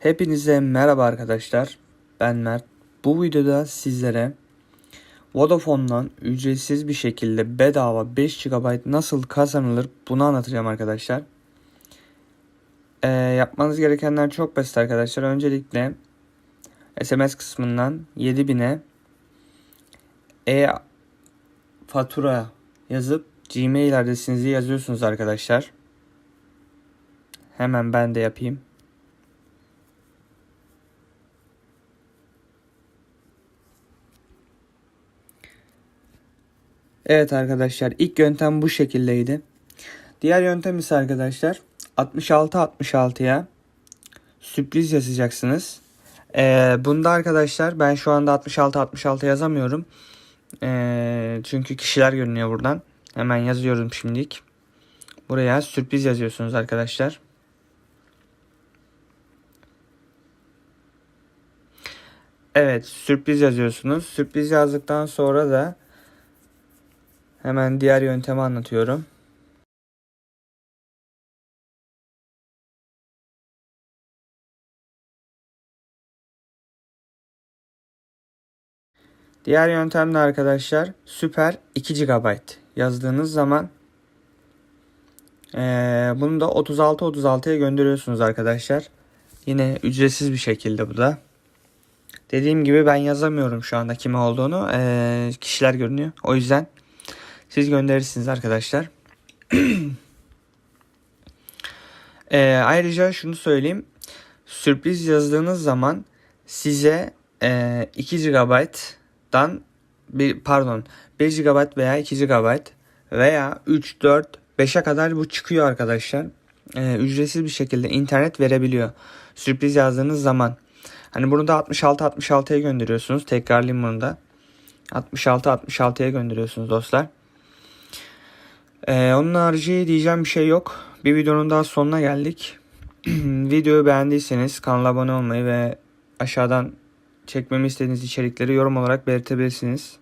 Hepinize merhaba arkadaşlar. Ben Mert. Bu videoda sizlere Vodafone'dan ücretsiz bir şekilde bedava 5 GB nasıl kazanılır bunu anlatacağım arkadaşlar. Ee, yapmanız gerekenler çok basit arkadaşlar. Öncelikle SMS kısmından 7000'e e fatura yazıp Gmail adresinizi yazıyorsunuz arkadaşlar. Hemen ben de yapayım. Evet arkadaşlar ilk yöntem bu şekildeydi. Diğer yöntem ise arkadaşlar 66-66'ya sürpriz yazacaksınız. Ee, bunda arkadaşlar ben şu anda 66-66 yazamıyorum. Ee, çünkü kişiler görünüyor buradan. Hemen yazıyorum şimdilik. Buraya sürpriz yazıyorsunuz arkadaşlar. Evet sürpriz yazıyorsunuz. Sürpriz yazdıktan sonra da hemen diğer yöntemi anlatıyorum. Diğer yöntemde arkadaşlar süper 2 GB yazdığınız zaman ee, bunu da 36-36'ya gönderiyorsunuz arkadaşlar. Yine ücretsiz bir şekilde bu da. Dediğim gibi ben yazamıyorum şu anda kime olduğunu. Ee, kişiler görünüyor. O yüzden siz gönderirsiniz arkadaşlar. ee, ayrıca şunu söyleyeyim. Sürpriz yazdığınız zaman size e, 2 GB'dan bir pardon 1 GB veya 2 GB veya 3, 4, 5'e kadar bu çıkıyor arkadaşlar. Ee, ücretsiz bir şekilde internet verebiliyor. Sürpriz yazdığınız zaman. Hani bunu da 66-66'ya gönderiyorsunuz. Tekrarlayayım bunu da. 66-66'ya gönderiyorsunuz dostlar. Ee, onun harici diyeceğim bir şey yok. Bir videonun daha sonuna geldik. Videoyu beğendiyseniz kanala abone olmayı ve aşağıdan çekmemi istediğiniz içerikleri yorum olarak belirtebilirsiniz.